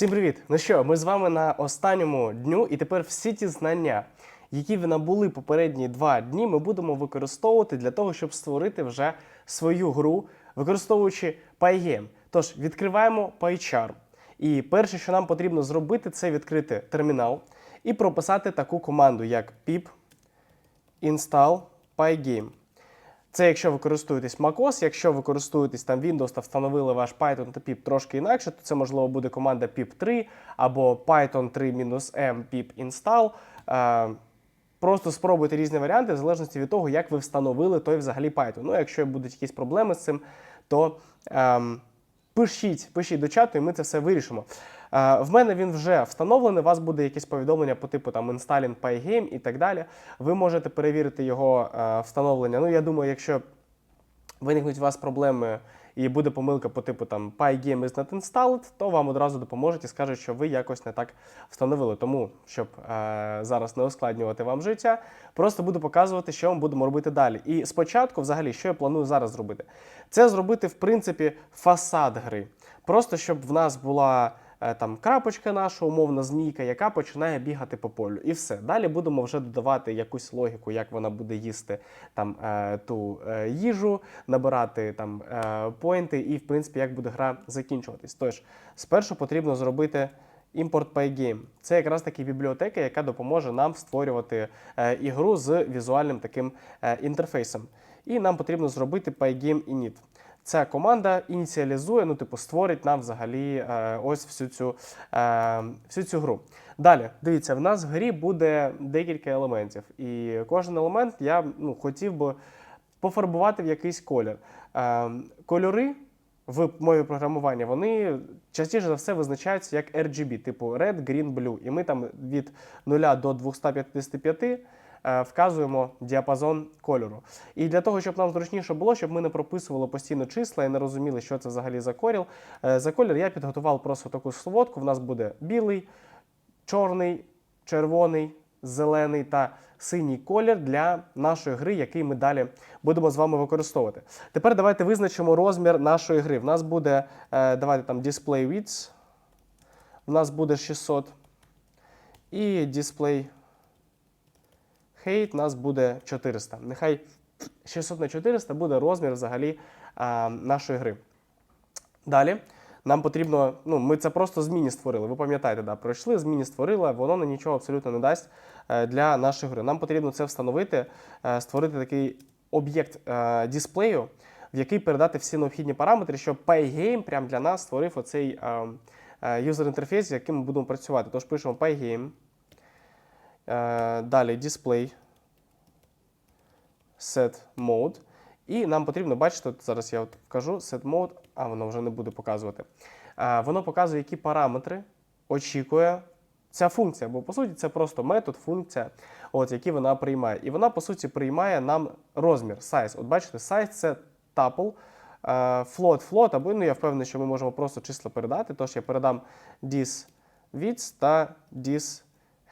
Всім привіт! Ну що, ми з вами на останньому дню, і тепер всі ті знання, які ви набули попередні два дні, ми будемо використовувати для того, щоб створити вже свою гру, використовуючи PyGame. Тож відкриваємо PyCharm. І перше, що нам потрібно зробити, це відкрити термінал і прописати таку команду, як pip install pygame. Це якщо ви користуєтесь macOS, якщо ви користуєтесь там Windows та встановили ваш Python та pip трошки інакше, то це можливо буде команда pip3 або python 3-m pip install. Е, Просто спробуйте різні варіанти в залежності від того, як ви встановили той взагалі Python. Ну, якщо будуть якісь проблеми з цим, то ем, пишіть, пишіть до чату, і ми це все вирішимо. Е, в мене він вже встановлений. У вас буде якесь повідомлення по типу там installing pygame і так далі. Ви можете перевірити його е, встановлення. Ну, я думаю, якщо виникнуть у вас проблеми і буде помилка по типу там pygame is not installed, то вам одразу допоможуть і скажуть, що ви якось не так встановили. Тому, щоб е, зараз не ускладнювати вам життя, просто буду показувати, що ми будемо робити далі. І спочатку, взагалі, що я планую зараз зробити? Це зробити, в принципі, фасад гри. Просто щоб в нас була там крапочка наша, умовна змійка, яка починає бігати по полю. І все. Далі будемо вже додавати якусь логіку, як вона буде їсти там е, ту е, їжу, набирати там е, поінти, і в принципі як буде гра закінчуватись. Тож, спершу потрібно зробити. Import PyGame. Це якраз таки бібліотека, яка допоможе нам створювати е, ігру з візуальним таким е, інтерфейсом. І нам потрібно зробити PyGame init. Ця команда ініціалізує, ну, типу, створить нам взагалі е, ось всю цю, е, всю цю гру. Далі, дивіться, в нас в грі буде декілька елементів. І кожен елемент я ну, хотів би пофарбувати в якийсь колір. Е, кольори в мові програмування вони частіше за все визначаються як RGB, типу Red, Green, Blue. І ми там від 0 до 255 е, вказуємо діапазон кольору. І для того, щоб нам зручніше було, щоб ми не прописували постійно числа і не розуміли, що це взагалі за колір, е, за колір, я підготував просто таку сводку. В нас буде білий, чорний, червоний, зелений та синій колір для нашої гри, який ми далі будемо з вами використовувати. Тепер давайте визначимо розмір нашої гри. В нас буде, е, давайте там display width, в нас буде 600. І display у нас буде 400. Нехай 600 на 400 буде розмір взагалі а, нашої гри. Далі нам потрібно, ну, ми це просто зміні створили. Ви пам'ятаєте, да, пройшли, зміні створили, воно на нічого абсолютно не дасть е, для нашої гри. Нам потрібно це встановити, е, створити такий об'єкт е, дисплею, в який передати всі необхідні параметри, щоб PyGame прямо для нас створив оцей юзер-інтерфейс, з яким ми будемо працювати. Тож пишемо PyGame. Е, Далі display set mode. І нам потрібно бачити, зараз я от вкажу set mode, а воно вже не буде показувати. Воно показує, які параметри очікує ця функція. Бо по суті це просто метод, функція, от, які вона приймає. І вона, по суті, приймає нам розмір, size. От бачите, size це tuple, е, float, float, або ну, я впевнений, що ми можемо просто числа передати. Тож я передам this width та this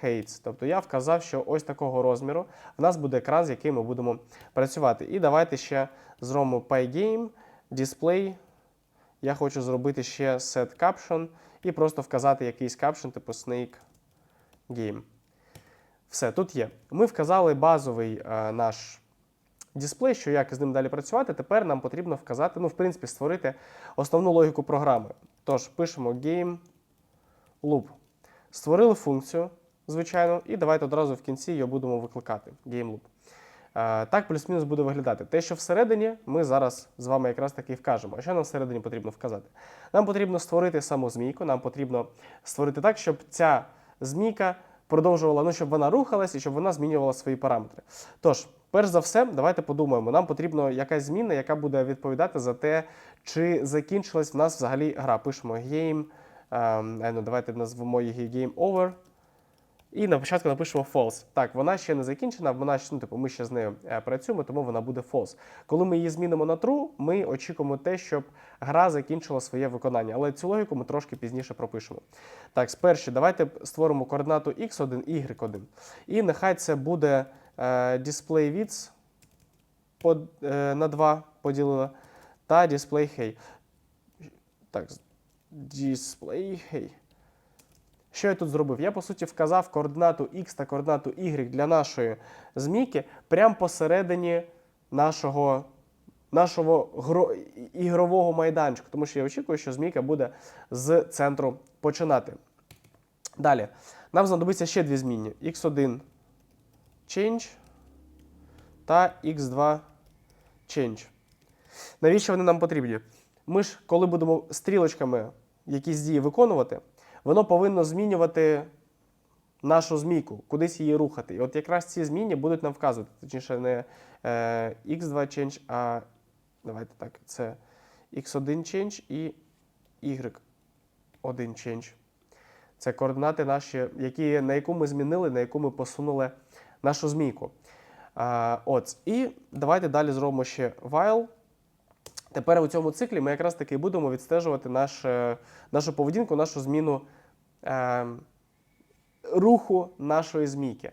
heights. Тобто я вказав, що ось такого розміру в нас буде екран, з яким ми будемо працювати. І давайте ще зробимо PyGame, display. Я хочу зробити ще set caption і просто вказати якийсь caption, типу Snake Game. Все, тут є. Ми вказали базовий е, наш дисплей, що як з ним далі працювати. Тепер нам потрібно вказати, ну, в принципі, створити основну логіку програми. Тож, пишемо game loop. Створили функцію, звичайно, і давайте одразу в кінці її будемо викликати. Game loop. Е, Так, плюс-мінус буде виглядати. Те, що всередині, ми зараз з вами якраз таки вкажемо. А що нам всередині потрібно вказати? Нам потрібно створити саму змійку, нам потрібно створити так, щоб ця змійка продовжувала, ну, щоб вона рухалась і щоб вона змінювала свої параметри. Тож, перш за все, давайте подумаємо. Нам потрібна якась зміна, яка буде відповідати за те, чи закінчилась в нас взагалі гра. Пишемо game. ем, е, ну, давайте назвемо її game over. І на початку напишемо false. Так, вона ще не закінчена, вона ну, типу, ми ще з нею е, працюємо, тому вона буде false. Коли ми її змінимо на true, ми очікуємо те, щоб гра закінчила своє виконання. Але цю логіку ми трошки пізніше пропишемо. Так, спершу давайте створимо координату x1 y1. І нехай це буде е, display width под, е, на 2 поділила та display height. Так, display height. Що я тут зробив? Я по суті вказав координату x та координату y для нашої змійки прямо посередині нашого, нашого гро, ігрового майданчику, тому що я очікую, що змійка буде з центру починати. Далі. Нам знадобиться ще дві змінні: x1 change та x2 change. Навіщо вони нам потрібні? Ми ж, коли будемо стрілочками якісь дії виконувати, воно повинно змінювати нашу змійку, кудись її рухати. І от якраз ці змінні будуть нам вказувати. Точніше, не е, x2 change, а давайте так, це x1 change і y1 change. Це координати наші, які, на яку ми змінили, на яку ми посунули нашу змійку. А, от. І давайте далі зробимо ще while. Тепер у цьому циклі ми якраз таки будемо відстежувати наш, нашу поведінку, нашу зміну е, руху нашої змійки.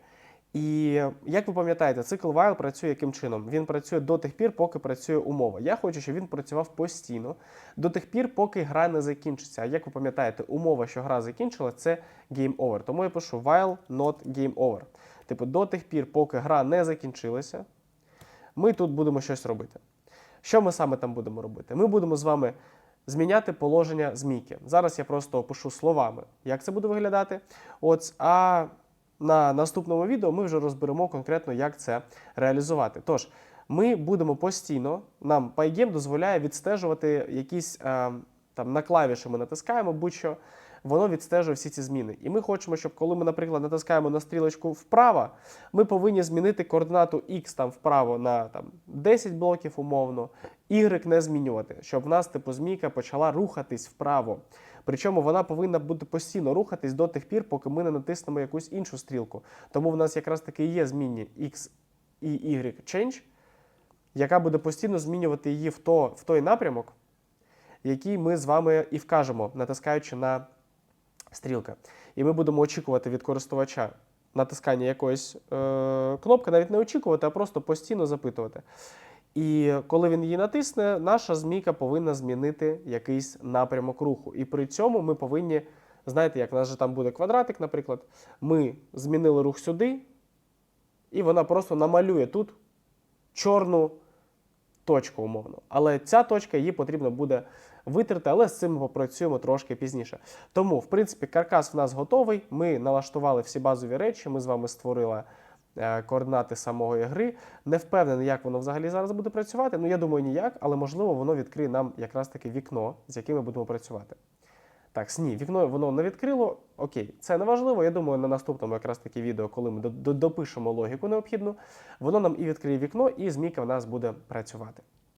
І як ви пам'ятаєте, цикл while працює яким чином? Він працює до тих пір, поки працює умова. Я хочу, щоб він працював постійно до тих пір, поки гра не закінчиться. А як ви пам'ятаєте, умова, що гра закінчила, це game over. Тому я пишу while not game over. Типу, до тих пір, поки гра не закінчилася, ми тут будемо щось робити. Що ми саме там будемо робити? Ми будемо з вами зміняти положення змійки. Зараз я просто опишу словами, як це буде виглядати. От, а на наступному відео ми вже розберемо конкретно, як це реалізувати. Тож, ми будемо постійно, нам Pygame дозволяє відстежувати якісь е, там на клавіші ми натискаємо, будь-що, воно відстежує всі ці зміни. І ми хочемо, щоб коли ми, наприклад, натискаємо на стрілочку вправо, ми повинні змінити координату X там вправо на там, 10 блоків умовно, Y не змінювати, щоб в нас типу змійка почала рухатись вправо. Причому вона повинна бути постійно рухатись до тих пір, поки ми не натиснемо якусь іншу стрілку. Тому в нас якраз таки є змінні X і Y change, яка буде постійно змінювати її в, то, в той напрямок, який ми з вами і вкажемо, натискаючи на стрілка. І ми будемо очікувати від користувача натискання якоїсь е, кнопки, навіть не очікувати, а просто постійно запитувати. І коли він її натисне, наша змійка повинна змінити якийсь напрямок руху. І при цьому ми повинні, знаєте, як у нас же там буде квадратик, наприклад, ми змінили рух сюди, і вона просто намалює тут чорну точку, умовно. Але ця точка її потрібно буде витерти, але з цим ми попрацюємо трошки пізніше. Тому, в принципі, каркас в нас готовий. Ми налаштували всі базові речі. Ми з вами створили е, координати самої гри. Не впевнений, як воно взагалі зараз буде працювати. Ну, я думаю, ніяк, але можливо воно відкриє нам якраз таки вікно, з яким ми будемо працювати. Так, ні, вікно воно не відкрило. Окей, це не важливо. Я думаю, на наступному якраз таки відео, коли ми до- до- допишемо логіку необхідну, воно нам і відкриє вікно, і змійка в нас буде працювати.